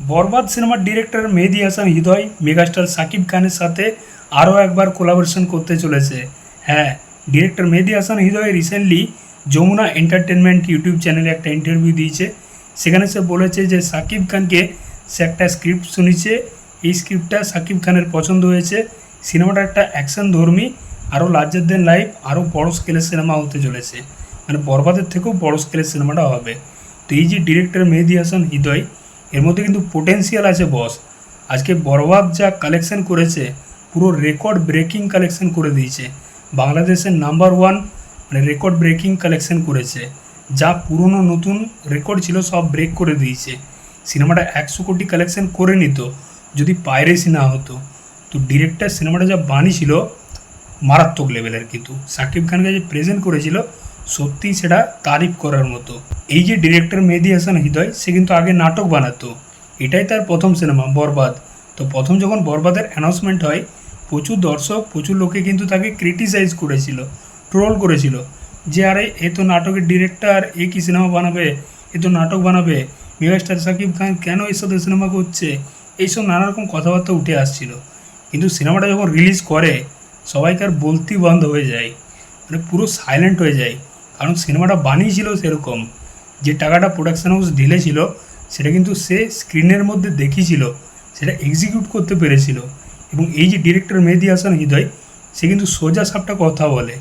বরবাদ সিনেমার director Mehedi Hasan Hridoy, megastar Shakib খানের সাথে আরও একবার কোলাবোরেশন করতে চলেছে। হ্যাঁ director Mehedi Hasan Hridoy recently Jamuna entertainment YouTube চ্যানেলে একটা ইন্টারভিউ দিয়েছে। সেখানে সে বলেছে যে, সাকিব খানকে সে একটা স্ক্রিপ্ট শুনেছে। এই স্ক্রিপ্টটা সাকিব খানের পছন্দ হয়েছে। সিনেমাটা একটা অ্যাকশন ধর্মী, আরও লার্জার দেন লাইফ আরও বড় স্কেলের সিনেমা হতে চলেছে। মানে বরবাদের থেকেও বড় স্কেলের সিনেমাটা হবে। তো এই যে ডিরেক্টর মেহেদি হাসান হৃদয় এর মধ্যে কিন্তু পোটেন্সিয়াল আছে বস আজকে বরবাদ যা কালেকশন করেছে, পুরো রেকর্ড ব্রেকিং কালেকশন করে দিয়েছে। বাংলাদেশের নাম্বার ওয়ান মানে রেকর্ড ব্রেকিং কালেকশন করেছে। যা পুরনো নতুন রেকর্ড ছিল, সব ব্রেক করে দিয়েছে। সিনেমাটা একশো কোটি কালেকশন করে নিত, যদি পাইরেসি না হতো। তো ডিরেক্টর সিনেমাটা যা বানিয়েছিল, মারাত্মক লেভেলের কিন্তু। সাকিব খানকে যে প্রেজেন্ট করেছিল সত্যিই সেটা তারিফ করার মতো। এই যে ডিরেক্টর মেহেদি হাসান হৃদয়, সে কিন্তু আগে নাটক বানাতো। এটাই তার প্রথম সিনেমা, বরবাদ। তো প্রথম যখন বরবাদের অ্যানাউন্সমেন্ট হয়, প্রচুর দর্শক, প্রচুর লোকে কিন্তু তাকে ক্রিটিসাইজ করেছিল ট্রোল করেছিল। যে আরে, এ তো নাটকের ডিরেক্টর এ কি সিনেমা বানাবে, এ তো নাটক বানাবে, মেগাস্টার সাকিব খান কেন এর সাথে সিনেমা করছে, এইসব নানা রকম কথাবার্তা উঠে আসছিল। কিন্তু সিনেমাটা যখন রিলিজ করে, সবাইকার বলতেই বন্ধ হয়ে যায়। মানে পুরো সাইলেন্ট হয়ে যায়। কারণ সিনেমাটা বানিয়েছিল সেরকম। যে টাকাটা প্রোডাকশন হাউস ঢেলেছিল সেটা কিন্তু সে স্ক্রিনের মধ্যে দেখিয়েছিল, সেটা এক্সিকিউট করতে পেরেছিল। এবং এই যে ডিরেক্টর মেহেদি হাসান হৃদয়, সে কিন্তু সোজা সাপটা কথা বলে।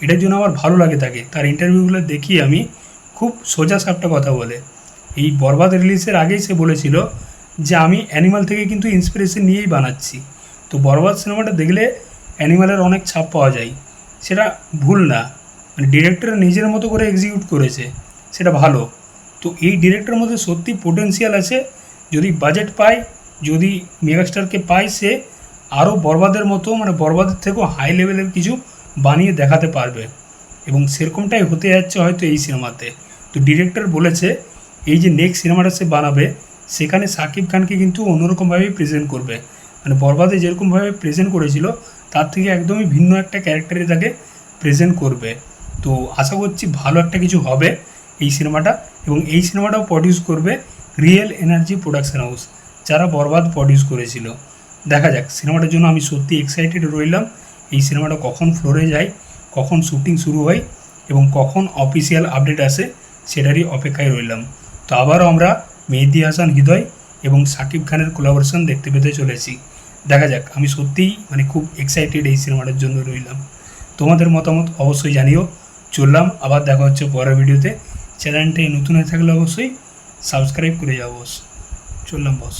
এটার জন্য আমার ভালো লাগে তাকে। তার ইন্টারভিউগুলো দেখি আমি খুব সোজা সাপটা কথা বলে। এই বরবাদ রিলিজের আগেই সে বলেছিল যে, আমি অ্যানিমাল থেকে কিন্তু ইন্সপিরেশন নিয়েই বানাচ্ছি। তো বরবাদ সিনেমাটা দেখলে অ্যানিমালের অনেক ছাপ পাওয়া যায়। সেটা ভুল না। মানে ডিরেক্টর নিজের মতো করে এক্সিকিউট করেছে, সেটা ভালো। তো এই ডিরেক্টরের মধ্যে সত্যি পোটেন্সিয়াল আছে। যদি বাজেট পায়, যদি মেগাস্টারকে পায় সে আরও বরবাদের মতো মানে বরবাদের থেকেও হাই লেভেলের কিছু বানিয়ে দেখাতে পারবে। এবং সেরকমটাই হতে যাচ্ছে হয়তো এই সিনেমাতে। তো ডিরেক্টর বলেছে, এই যে নেক্সট সিনেমাটা সে বানাবে, সেখানে সাকিব খানকে কিন্তু অন্যরকমভাবেই প্রেজেন্ট করবে। মানে বরবাদে যেরকমভাবে প্রেজেন্ট করেছিল, তার থেকে একদমই ভিন্ন একটা ক্যারেক্টারে তাকে প্রেজেন্ট করবে। তো আশা করছি ভালো একটা কিছু হবে এই সিনেমাটা এবং এই সিনেমাটাও প্রডিউস করবে রিয়েল এনার্জি প্রোডাকশন হাউস যারা বরবাদ প্রডিউস করেছিল। দেখা যাক, সিনেমাটার জন্য আমি সত্যি এক্সাইটেড রইলাম। এই সিনেমাটা কখন ফ্লোরে যায়, কখন শুটিং শুরু হয় এবং কখন অফিসিয়াল আপডেট আসে, সেটারই অপেক্ষায় রইলাম। তো আবারও আমরা মেহেদি হাসান হৃদয় এবং সাকিব খানের কোলাবোরেশন দেখতে পেতে চলেছি। দেখা যাক, আমি সত্যিই মানে খুব এক্সাইটেড এই সিনেমাটার জন্য রইলাম। তোমাদের মতামত অবশ্যই জানিও। চললাম, আবার দেখা হচ্ছে পরের ভিডিওতে। চ্যানেলটি নতুন হয়ে থাকলে অবশ্যই সাবস্ক্রাইব করে যাও চললাম বস।